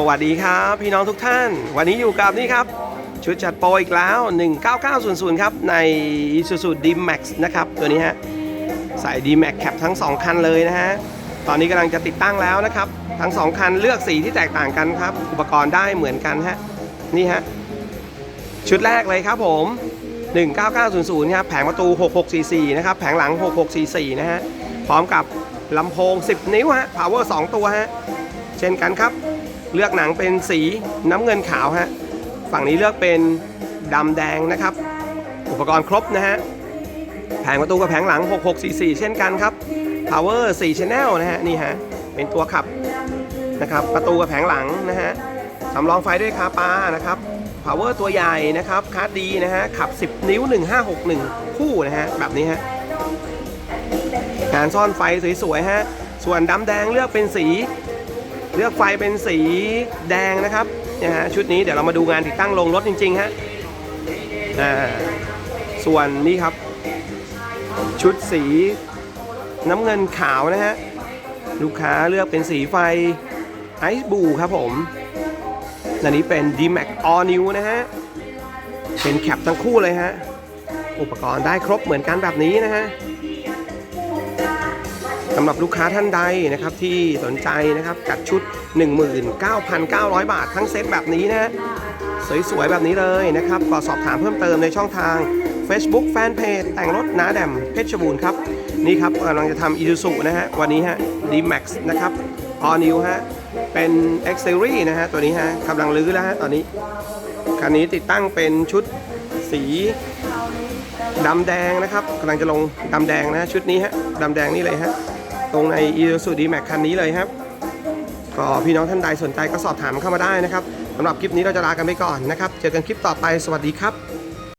สวัสดีครับพี่น้องทุกท่าน วันนี้อยู่กับนี่ครับ ชุดจัดโปรอีกแล้ว 19900 ครับ ใน Isuzu D-Max นะครับ ตัวนี้ฮะใส่ D-Max แคปทั้ง 2 คันเลยนะฮะ ตอนนี้กำลังจะติดตั้งแล้วนะครับ ทั้ง 2 คันเลือกสีที่แตกต่างกันครับ อุปกรณ์ได้เหมือนกันฮะ นี่ฮะ ชุดแรกเลยครับผม 19900 ครับ แผงประตู 6644 นะครับ แผงหลัง 6644 นะฮะ พร้อมกับลำโพง 10 นิ้วฮะ power 2 ตัวฮะ เช่นกันครับ เลือกหนังเป็นสีน้ำเงินขาวฮะฝั่งนี้เลือกเป็นดำแดงนะครับ อุปกรณ์ครบนะฮะแผงประตูกับแผงหลัง 6644 เช่นกันครับ power 4 channel นะฮะนี่ฮะเป็นตัวขับนะครับประตูกับแผงหลังนะฮะสำรองไฟด้วยคาปานะครับ power ตัวใหญ่นะครับคาร์ดดีนะฮะขับ 10 นิ้ว 1561 คู่นะฮะแบบนี้ฮะการซ่อนไฟสวยๆฮะส่วนดำแดงเลือกเป็นสี เลือกไฟเป็นสีแดงนะครับนี่ยฮะชุดนี้เดี๋ยวเรามาดูงานติดตั้งลงรถจริงๆฮะอ่าส่วนนี่ครับ ชุดสีน้ำเงินขาวนะฮะลูกค้าเลือกเป็นสีไฟไอซ์บูครับผมอันนี้เป็น D-Max All New นะฮะ เป็นแคปทั้งคู่เลยฮะ อุปกรณ์ได้ครบเหมือนกันแบบนี้นะฮะ สำหรับลูกค้าท่านใดนะครับที่สนใจนะครับจัดชุด 19,900 บาททั้งเซตแบบนี้นะสวยๆแบบนี้เลยนะครับก็สอบถามเพิ่มเติมในช่องทาง Facebook Fanpage แต่งรถนาแดมเพชรบูรณ์ครับ นี่ครับกำลังจะทำอี u ู u นะฮะ วันนี้ฮะ D-Max นะครับ All New ฮะ เป็น X Series นะฮะ ตัวนี้ฮะกำลังลื้อแล้วฮะ ตอนนี้ คันนี้ติดตั้งเป็นชุดสีดำแดงนะครับกำลังจะลงดำแดงนะชุดนี้ฮะดำแดงนี่เลยฮะ รงใน i s u z u D-Max คันนี้เลยครับ ก็พี่น้องท่านใดสนใจก็สอบถามเข้ามาได้นะครับสำหรับคลิปนี้เราจะลากันไปก่อนนะครับ เจอกันคลิปต่อไปสวัสดีครับ